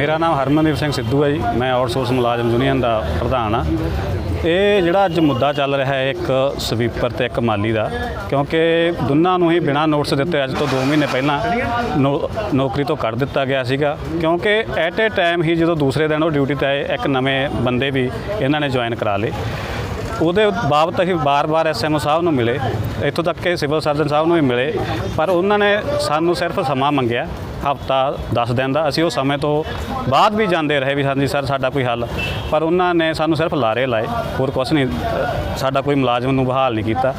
ਮੇਰਾ ਨਾਮ ਹਰਮਨਦੀਪ ਸਿੰਘ ਸਿੱਧੂ ਹੈ ਜੀ। ਮੈਂ ਆਊਟਸੋਰਸ ਮੁਲਾਜ਼ਮ ਯੂਨੀਅਨ ਦਾ ਪ੍ਰਧਾਨ ਆ ਇਹ ਜਿਹੜਾ ਅੱਜ ਮੁੱਦਾ ਚੱਲ ਰਿਹਾ ਹੈ, ਇੱਕ ਸਵੀਪਰ ਤੇ ਇੱਕ ਮਾਲੀ ਦਾ, ਕਿਉਂਕਿ ਦੋਨਾਂ ਨੂੰ ਹੀ ਬਿਨਾਂ ਨੋਟਿਸ ਦਿੱਤੇ ਅੱਜ ਤੋਂ 2 ਮਹੀਨੇ ਪਹਿਲਾਂ ਨੌ- ਨੌਕਰੀ ਤੋਂ ਕੱਢ ਦਿੱਤਾ ਗਿਆ ਸੀਗਾ। ਕਿਉਂਕਿ ਐਟ ਏ ਟਾਈਮ ਹੀ ਜਦੋਂ ਦੂਸਰੇ ਦਿਨ ਉਹ ਡਿਊਟੀ ਤੇ ਆਏ, ਇੱਕ ਨਵੇਂ ਬੰਦੇ ਵੀ ਇਹਨਾਂ ਨੇ ਜੁਆਇਨ ਕਰਾ ਲਏ। ਉਹਦੇ ਬਾਬਤ ਅਸੀਂ ਬਾਰ-ਬਾਰ ਐਸਐਮਓ ਸਾਹਿਬ ਨੂੰ ਮਿਲੇ। ਇੱਥੋਂ ਤੱਕ ਕਿ ਸਿਵਲ ਸਰਜਨ ਸਾਹਿਬ ਨੂੰ ਵੀ ਮਿਲੇ। ਪਰ ਉਹਨਾਂ ਨੇ ਸਾਨੂੰ ਸਿਰਫ ਸਮਾਂ ਮੰਗਿਆ। ਹਫਤਾ 10 ਦਿਨ ਦਾ, ਅਸੀਂ ਉਹ ਸਮੇਂ ਤੋਂ ਬਾਅਦ ਵੀ ਜਾਂਦੇ ਰਹੇ ਵੀ ਹਾਂਜੀ ਸਰ, ਸਾਡਾ ਕੋਈ ਹੱਲ। ਪਰ ਉਹਨਾਂ ਨੇ ਸਾਨੂੰ ਸਿਰਫ ਲਾਰੇ ਲਾਏ, ਹੋਰ ਕੁਝ ਨਹੀਂ ਸਾਡਾ ਕੋਈ ਮੁਲਾਜ਼ਮ ਨੂੰ ਬਹਾਲ ਨਹੀਂ ਕੀਤਾ।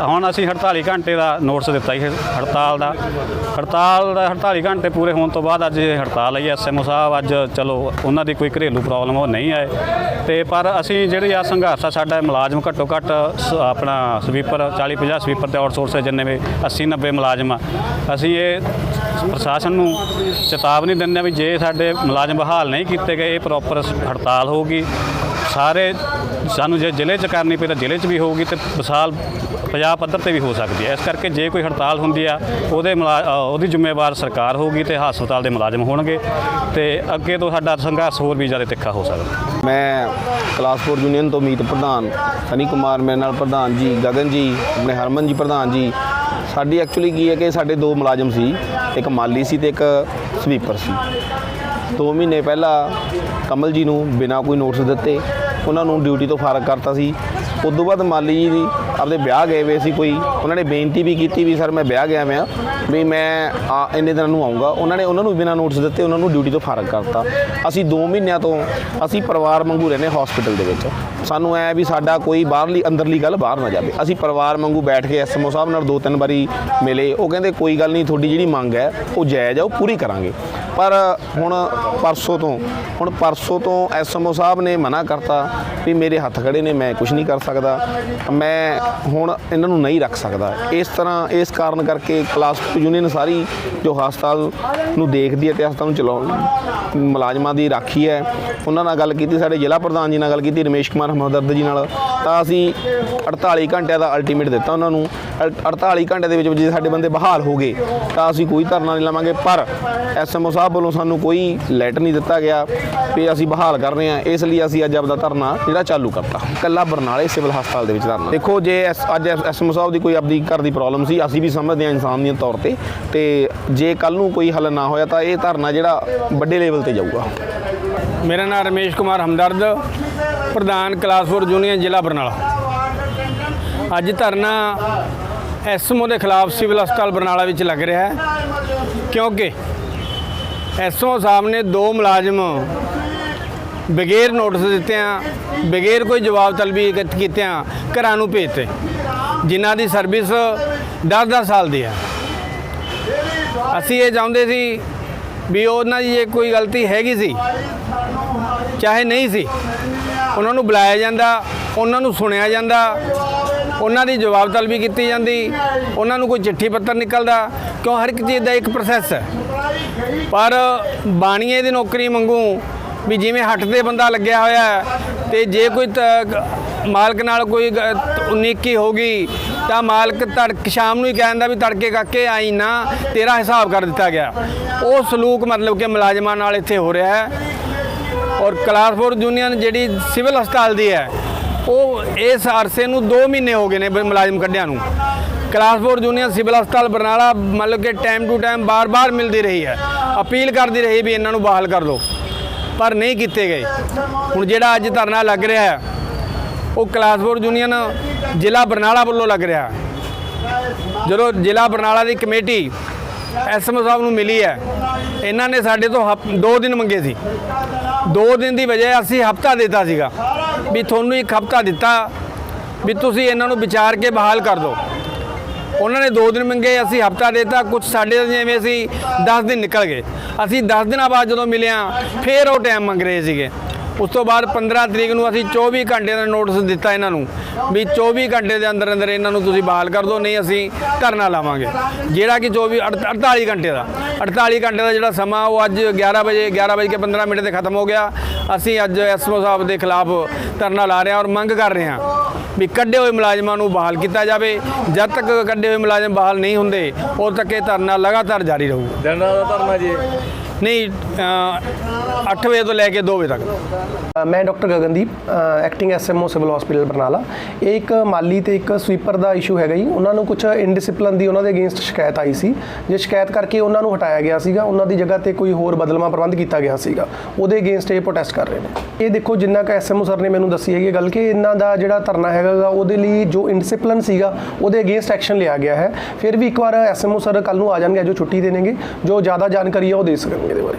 ਹੁਣ ਅਸੀਂ 48 ਘੰਟੇ ਦਾ ਨੋਟਿਸ ਦਿੱਤਾ ਸੀ ਹੜਤਾਲ ਦਾ। ਹੜਤਾਲ ਦਾ 48 ਘੰਟੇ ਪੂਰੇ ਹੋਣ ਤੋਂ ਬਾਅਦ ਅੱਜ ਇਹ ਹੜਤਾਲ ਆਈ ਐਸਐਮਓ ਸਾਹਿਬ ਅੱਜ ਚਲੋ ਉਹਨਾਂ ਦੀ ਕੋਈ ਘਰੇਲੂ ਪ੍ਰੋਬਲਮ ਉਹ ਨਹੀਂ ਆਏ। ਤੇ ਪਰ ਅਸੀਂ ਜਿਹੜੇ ਆ ਸੰਘਰਸ਼ ਆ, ਸਾਡਾ ਮੁਲਾਜ਼ਮ ਘੱਟੋ ਘੱਟ ਸ- ਆਪਣਾ ਸਵੀਪਰ 40 50 ਸਵੀਪਰ ਤੇ ਆਊਟਸੋਰਸ ਜਿੰਨੇ ਵੀ 80 90 ਮੁਲਾਜ਼ਮ ਆ। ਅਸੀਂ ਇਹ ਪ੍ਰਸ਼ਾਸਨ ਨੂੰ ਚੇਤਾਵਨੀ ਦਿੰਦੇ ਹਾਂ ਵੀ ਜੇ ਸਾਡੇ ਮੁਲਾਜ਼ਮ ਬਹਾਲ ਨਹੀਂ ਕੀਤੇ ਗਏ, ਇਹ ਪ੍ਰੋਪਰ ਹੜਤਾਲ ਹੋਊਗੀ। ਸਾਰੇ ਸਾਨੂੰ ਜੇ ਜ਼ਿਲ੍ਹੇ 'ਚ ਕਰਨੀ ਪਈ ਤਾਂ ਜ਼ਿਲ੍ਹੇ 'ਚ ਵੀ ਹੋਊਗੀ ਤੇ ਵਿਸਾਲ ਪੰਜਾਬ ਪੱਧਰ ਤੇ ਵੀ ਹੋ ਸਕਦੀ ਹੈ। ਇਸ ਕਰਕੇ ਜੇ ਕੋਈ ਹੜਤਾਲ ਹੁੰਦੀ ਆ, ਉਹਦੇ ਮੁਲਾ- ਉਹਦੀ ਜ਼ਿੰਮੇਵਾਰ ਸਰਕਾਰ ਹੋਊਗੀ ਤੇ ਹਸਪਤਾਲ ਦੇ ਮੁਲਾਜ਼ਮ ਹੋਣਗੇ ਤੇ ਅੱਗੇ ਤੋਂ ਸਾਡਾ ਸੰਘਰਸ਼ ਹੋਰ ਵੀ ਜ਼ਿਆਦਾ ਤਿੱਖਾ ਹੋ ਸਕਦਾ। ਮੈਂ ਕਲਾਸ 4 ਯੂਨੀਅਨ ਤੋਂ ਮੀਤ ਪ੍ਰਧਾਨ ਸਨੀ ਕੁਮਾਰ, ਮੇਰੇ ਨਾਲ ਪ੍ਰਧਾਨ ਜੀ ਗਗਨ ਜੀ, ਆਪਣੇ ਹਰਮਨ ਜੀ ਪ੍ਰਧਾਨ ਜੀ। ਸਾਡੀ ਐਕਚੁਅਲੀ ਕੀ ਹੈ ਕਿ ਸਾਡੇ ਦੋ ਮੁਲਾਜ਼ਮ ਸੀ। ਇੱਕ ਮਾਲੀ ਸੀ ਤੇ ਇੱਕ ਸਵੀਪਰ ਸੀ। 2 ਮਹੀਨੇ ਪਹਿਲਾਂ ਕਮਲ ਜੀ ਨੂੰ ਬਿਨਾਂ ਕੋਈ ਨੋਟਿਸ ਦਿੱਤੇ, ਉਹਨਾਂ ਨੂੰ ਡਿਊਟੀ ਤੋਂ ਫਾਰਗ ਕਰਤਾ ਸੀ। ਉਸ ਤੋਂ ਬਾਅਦ ਮਾਲੀ ਜੀ ਆਪਦੇ ਵਿਆਹ ਗਏ ਵੇ ਸੀ ਕੋਈ। ਉਹਨਾਂ ਨੇ ਬੇਨਤੀ ਵੀ ਕੀਤੀ ਵੀ, ਸਰ, ਮੈਂ ਵਿਆਹ ਗਿਆ ਮੈਂ ਵੀ ਮੈਂ ਆ, ਇੰਨੇ ਦਿਨਾਂ ਨੂੰ ਆਉਂਗਾ ਉਹਨਾਂ ਨੇ, ਉਹਨਾਂ ਨੂੰ ਬਿਨਾਂ ਨੋਟਿਸ ਦਿੱਤੇ, ਉਹਨਾਂ ਨੂੰ ਡਿਊਟੀ ਤੋਂ ਫਾਰਗ ਕਰਤਾ ਅਸੀਂ 2 ਮਹੀਨਿਆਂ ਤੋਂ ਅਸੀਂ ਪਰਿਵਾਰ ਵਾਂਗੂ ਰਹਿੰਦੇ ਹਸਪੀਟਲ ਦੇ ਵਿੱਚ। ਸਾਨੂੰ ਐ ਵੀ ਸਾਡਾ ਕੋਈ ਬਾਹਰਲੀ, ਅੰਦਰਲੀ ਗੱਲ ਬਾਹਰ ਨਾ ਜਾਵੇ। ਅਸੀਂ ਪਰਿਵਾਰ ਵਾਂਗੂ ਬੈਠ ਕੇ ਐਸਐਮਓ ਸਾਹਿਬ ਨਾਲ ਦੋ ਤਿੰਨ ਵਾਰੀ ਮਿਲੇ। ਉਹ ਕਹਿੰਦੇ, ਕੋਈ ਗੱਲ ਨਹੀਂ, ਤੁਹਾਡੀ ਜਿਹੜੀ ਮੰਗ ਹੈ, ਉਹ ਜਾਇਜ਼ ਆ ਉਹ ਪੂਰੀ ਕਰਾਂਗੇ। ਪਰ ਹੁਣ ਪਰਸੋਂ ਤੋਂ, ਹੁਣ ਪਰਸੋਂ ਤੋਂ ਐਸਐਮਓ ਸਾਹਿਬ ਨੇ ਮਨਾ ਕਰਤਾ ਵੀ ਮੇਰੇ ਹੱਥ ਖੜੇ ਨੇ, ਮੈਂ ਕੁਝ ਨਹੀਂ ਕਰ ਸਕਦਾ। ਮੈਂ ਹੁਣ ਇਹਨਾਂ ਨੂੰ ਨਹੀਂ ਰੱਖ ਸਕਦਾ। ਇਸ ਤਰ੍ਹਾਂ, ਇਸ ਕਾਰਨ ਕਰਕੇ ਕਲਾਸ ਯੂਨੀਅਨ ਸਾਰੀ ਜੋ ਹਸਪਤਾਲ ਨੂੰ ਦੇਖਦੀ ਹੈ ਤੇ ਹਸਪਤਾਲ ਨੂੰ ਚਲਾਉਣ ਮੁਲਾਜ਼ਮਾਂ ਦੀ ਰਾਖੀ ਹੈ। ਉਹਨਾਂ ਨਾਲ ਗੱਲ ਕੀਤੀ, ਸਾਡੇ ਜ਼ਿਲ੍ਹਾ ਪ੍ਰਧਾਨ ਜੀ ਨਾਲ ਗੱਲ ਕੀਤੀ, ਰਮੇਸ਼ ਕੁਮਾਰ ਹਮਦਰਦ ਜੀ ਨਾਲ। ਤਾਂ ਅਸੀਂ 48 ਘੰਟਿਆਂ ਦਾ ਅਲਟੀਮੇਟ ਦਿੱਤਾ ਉਹਨਾਂ ਨੂੰ। ਅਲ- 48 ਘੰਟੇ ਦੇ ਵਿੱਚ ਜੇ ਸਾਡੇ ਬੰਦੇ ਬਹਾਲ ਹੋ ਗਏ। ਤਾਂ ਅਸੀਂ ਕੋਈ ਧਰਨਾ ਨਹੀਂ ਲਾਵਾਂਗੇ, ਪਰ ਐਸਐਮਓ ਸਾਹਿਬ ਵੱਲੋਂ ਸਾਨੂੰ ਕੋਈ ਲੈਟਰ ਨਹੀਂ ਦਿੱਤਾ ਗਿਆ ਵੀ ਅਸੀਂ ਬਹਾਲ ਕਰ ਰਹੇ ਹਾਂ। ਇਸ ਲਈ ਅਸੀਂ ਅੱਜ ਆਪਦਾ ਧਰਨਾ ਜਿਹੜਾ ਚਾਲੂ ਕਰਤਾ। ਕੱਲਾ ਬਰਨਾਲੇ ਸਿਵਲ ਹਸਪਤਾਲ ਦੇ ਵਿੱਚ ਧਰਨਾ। ਦੇਖੋ, ਜੇ ਐਸ- ਅੱਜ ਐਸਐਮਓ ਸਾਹਿਬ ਦੀ ਕੋਈ ਆਪਦੀ ਘਰ ਦੀ ਪ੍ਰੋਬਲਮ ਸੀ, ਅਸੀਂ ਵੀ ਸਮਝਦੇ ਹਾਂ ਇਨਸਾਨੀਅਤ ਤੌਰ ਤੇ। ਤੇ ਜੇ ਕੱਲ ਨੂੰ ਕੋਈ ਹੱਲ ਨਾ ਹੋਇਆ ਤਾਂ ਇਹ ਧਰਨਾ ਜਿਹੜਾ ਵੱਡੇ ਲੈਵਲ ਤੇ ਜਾਊਗਾ। ਮੇਰਾ ਨਾਮ ਰਮੇਸ਼ ਕੁਮਾਰ ਹਮਦਰਦ, ਪ੍ਰਧਾਨ ਕਲਾਸਪੁਰ 4 ਜੂਨੀਅਰ ਜ਼ਿਲ੍ਹਾ ਬਰਨਾਲਾ। ਅੱਜ ਧਰਨਾ ਐਸਐਮਓ ਦੇ ਖਿਲਾਫ ਸਿਵਲ ਹਸਪਤਾਲ ਬਰਨਾਲਾ ਵਿੱਚ ਲੱਗ ਰਿਹਾ ਹੈ। ਕਿਉਂਕਿ ਐਸਐਮਓ ਸਾਹਿਬ ਨੇ ਦੋ ਮੁਲਾਜ਼ਮ ਬਗੈਰ ਨੋਟਿਸ ਦਿੱਤਿਆਂ ਬਗੈਰ ਕੋਈ ਜਵਾਬ ਤਲਬੀ ਕੀਤ- ਕੀਤਿਆਂ ਘਰਾਂ ਨੂੰ ਭੇਜਤੇ, ਜਿਨ੍ਹਾਂ ਦੀ ਸਰਵਿਸ 10-10 ਸਾਲ ਦੀ ਹੈ ਅਸੀਂ ਇਹ ਚਾਹੁੰਦੇ ਸੀ ਵੀ ਉਹਨਾਂ ਦੀ ਜੇ ਕੋਈ ਗਲਤੀ ਹੈਗੀ ਸੀ, ਚਾਹੇ ਨਹੀਂ ਸੀ, ਉਹਨਾਂ ਨੂੰ ਬੁਲਾਇਆ ਜਾਂਦਾ, ਉਹਨਾਂ ਨੂੰ ਸੁਣਿਆ ਜਾਂਦਾ, ਉਹਨਾਂ ਦੀ ਜਵਾਬ ਤਲਬੀ ਕੀਤੀ ਜਾਂਦੀ, ਉਹਨਾਂ ਨੂੰ ਕੋਈ ਚਿੱਠੀ ਪੱਤਰ ਨਿਕਲਦਾ, ਕਿਉਂ ਹਰ ਇੱਕ ਚੀਜ਼ ਦਾ ਇੱਕ ਪ੍ਰੋਸੈਸ ਹੈ। ਪਰ ਬਾਣੀਏ ਦੀ ਨੌਕਰੀ ਮੰਗੂ ਵੀ ਜਿਵੇਂ ਹੱਟ ਤੇ ਬੰਦਾ ਲੱਗਿਆ ਹੋਇਆ ਹੈ ਤੇ ਜੇ ਕੋਈ ਤ- ਮਾਲਕ ਨਾਲ ਕੋਈ ਗ- ਉਨੀਕੀ ਹੋ ਗਈ, ਤਾਂ ਮਾਲਕ ਤੜਕ ਸ਼ਾਮ ਨੂੰ ਹੀ ਕਹਿੰਦਾ ਵੀ ਤੜਕੇ ਕਾਕੇ ਆਈ ਨਾ, ਤੇਰਾ ਹਿਸਾਬ ਕਰ ਦਿੱਤਾ ਗਿਆ। ਉਹ ਸਲੂਕ ਮਤਲਬ ਕਿ ਮੁਲਾਜ਼ਮਾਂ ਨਾਲ ਇੱਥੇ ਹੋ ਰਿਹਾ ਹੈ। ਔਰ ਕਲਾਸ 4 ਯੂਨੀਅਨ ਜਿਹੜੀ ਸਿਵਲ ਹਸਪਤਾਲ ਦੀ ਹੈ, ਉਹ ਇਸ ਅਰਸੇ ਨੂੰ 2 ਮਹੀਨੇ ਹੋ ਗਏ ਨੇ ਮੁਲਾਜ਼ਮ ਕੱਢਿਆਂ ਨੂੰ। ਕਲਾਸ 4 ਯੂਨੀਅਨ ਸਿਵਲ ਹਸਪਤਾਲ ਬਰਨਾਲਾ ਮਤਲਬ ਕਿ ਟਾਈਮ ਟੂ ਟਾਈਮ ਬਾਰ-ਬਾਰ ਮਿਲਦੀ ਰਹੀ ਹੈ। ਅਪੀਲ ਕਰਦੀ ਰਹੀ ਵੀ ਇਹਨਾਂ ਨੂੰ ਬਹਾਲ ਕਰ ਦਿਓ ਪਰ ਨਹੀਂ ਕੀਤੇ ਗਏ। ਹੁਣ ਜਿਹੜਾ ਅੱਜ ਧਰਨਾ ਲੱਗ ਰਿਹਾ ਹੈ, ਉਹ ਕਲਾਸ 4 ਯੂਨੀਅਨ ਜ਼ਿਲ੍ਹਾ ਬਰਨਾਲਾ ਵੱਲੋਂ ਲੱਗ ਰਿਹਾ ਜਦੋਂ ਜ਼ਿਲ੍ਹਾ ਬਰਨਾਲਾ ਦੀ ਕਮੇਟੀ ਐਸਐਮਓ ਸਾਹਿਬ ਨੂੰ ਮਿਲੀ ਹੈ, ਇਹਨਾਂ ਨੇ ਸਾਡੇ ਤੋਂ 2 ਦਿਨ ਮੰਗੇ ਸੀ। 2 ਦਿਨ ਦੀ ਵਜ੍ਹਾ ਅਸੀਂ ਹਫਤਾ ਦਿੱਤਾ ਸੀਗਾ। ਵੀ ਤੁਹਾਨੂੰ ਇੱਕ ਹਫਤਾ ਦਿੱਤਾ, ਵੀ ਤੁਸੀਂ ਇਹਨਾਂ ਨੂੰ ਵਿਚਾਰ ਕੇ ਬਹਾਲ ਕਰ ਦਿਓ। ਉਹਨਾਂ ਨੇ 2 ਦਿਨ ਮੰਗੇ, ਅਸੀਂ ਹਫਤਾ ਦੇਤਾ ਕੁਝ ਸਾਡੇ ਜਿਵੇਂ ਅਸੀਂ 10 ਦਿਨ ਨਿਕਲ ਗਏ। ਅਸੀਂ 10 ਦਿਨਾਂ ਬਾਅਦ ਜਦੋਂ ਮਿਲਿਆ ਫੇਰ ਉਹ ਟਾਈਮ ਮੰਗ ਰਹੇ ਸੀਗੇ। ਉਸ ਤੋਂ ਬਾਅਦ 15 ਤਰੀਕ ਨੂੰ ਅਸੀਂ 24 ਘੰਟੇ ਦਾ ਨੋਟਿਸ ਦਿੱਤਾ ਇਹਨਾਂ ਨੂੰ ਵੀ 24 ਘੰਟੇ ਦੇ ਅੰਦਰ ਅੰਦਰ ਇਹਨਾਂ ਨੂੰ ਤੁਸੀਂ ਬਹਾਲ ਕਰ ਦਿਓ, ਨਹੀਂ ਅਸੀਂ ਧਰਨਾ ਲਾਵਾਂਗੇ। ਜਿਹੜਾ ਕਿ 24 ਅੜ- 48 ਘੰਟੇ ਦਾ 48 ਘੰਟੇ ਦਾ ਜਿਹੜਾ ਸਮਾਂ ਉਹ ਅੱਜ 11 ਵਜੇ 11 ਵਜੇ ਕੇ 15 ਮਿੰਟ ਤੇ ਖਤਮ ਹੋ ਗਿਆ। ਅਸੀਂ ਅੱਜ ਐਸਓ ਸਾਹਿਬ ਦੇ ਖਿਲਾਫ ਧਰਨਾ ਲਾ ਰਹੇ ਹਾਂ ਔਰ ਮੰਗ ਕਰ ਰਹੇ ਹਾਂ ਵੀ ਕੱਢੇ ਹੋਏ ਮੁਲਾਜ਼ਮਾਂ ਨੂੰ ਬਹਾਲ ਕੀਤਾ ਜਾਵੇ। ਜਦ ਤੱਕ ਕੱਢੇ ਹੋਏ ਮੁਲਾਜ਼ਮ ਬਹਾਲ ਨਹੀਂ ਹੁੰਦੇ, ਉਦੋਂ ਤੱਕ ਇਹ ਧਰਨਾ ਲਗਾਤਾਰ ਜਾਰੀ ਰਹੂਗਾ ਦਿਨ ਰਾਤ ਦਾ ਧਰਨਾ ਜੀ। ਨਹੀਂ 8 ਵਜੇ ਤੋਂ ਲੈ ਕੇ 2 ਵਜੇ ਤੱਕ। ਮੈਂ doctor Gagandeep acting SMO civil hospital Barnala. ਇਹ ਇੱਕ ਮਾਲੀ ਤੇ ਇੱਕ ਸਵੀਪਰ ਦਾ ਇਸ਼ੂ ਹੈਗਾ ਜੀ। ਉਹਨਾਂ ਨੂੰ ਕੁਝ ਇਨਡਿਸਪਲਿਨ ਦੀ ਉਹਨਾਂ ਦੇ ਅਗੇਂਸਟ ਸ਼ਿਕਾਇਤ ਆਈ ਸੀ। ਜੇ ਸ਼ਿਕਾਇਤ ਕਰਕੇ ਉਹਨਾਂ ਨੂੰ ਹਟਾਇਆ ਗਿਆ ਸੀਗਾ, ਉਹਨਾਂ ਦੀ ਜਗ੍ਹਾ ਤੇ ਕੋਈ ਹੋਰ ਬਦਲਵਾਂ ਪ੍ਰਬੰਧ ਕੀਤਾ ਗਿਆ ਸੀਗਾ, ਉਹਦੇ ਅਗੇਂਸਟ ਇਹ ਪ੍ਰੋਟੈਸਟ ਕਰ ਰਹੇ ਨੇ। ਇਹ ਦੇਖੋ ਜਿੰਨਾ ਕ ਐਸਐਮਓ ਸਰ ਨੇ ਮੈਨੂੰ ਦੱਸੀ ਹੈਗੀ ਇਹ ਗੱਲ ਕਿ ਇਹਨਾਂ ਦਾ ਜਿਹੜਾ ਧਰਨਾ ਹੈਗਾ ਗਾ, ਉਹਦੇ ਲਈ ਜੋ ਇਨਡਿਸਪਲਿਨ ਸੀਗਾ ਉਹਦੇ ਅਗੇਂਸਟ ਐਕਸ਼ਨ ਲਿਆ ਗਿਆ ਹੈ। ਫਿਰ ਵੀ ਇੱਕ ਵਾਰ ਐਸਐਮਓ ਸਰ ਕੱਲ ਨੂੰ ਆ ਜਾਣਗੇ ਜੋ ਛੁੱਟੀ ਦੇਣਗੇ। ਜੋ ਜ਼ਿਆਦਾ ਜਾਣਕਾਰੀ ਹੈ ਉਹ ਦੇ ਸਕਣਗੇ ਇਹਦੇ ਬਾਰੇ।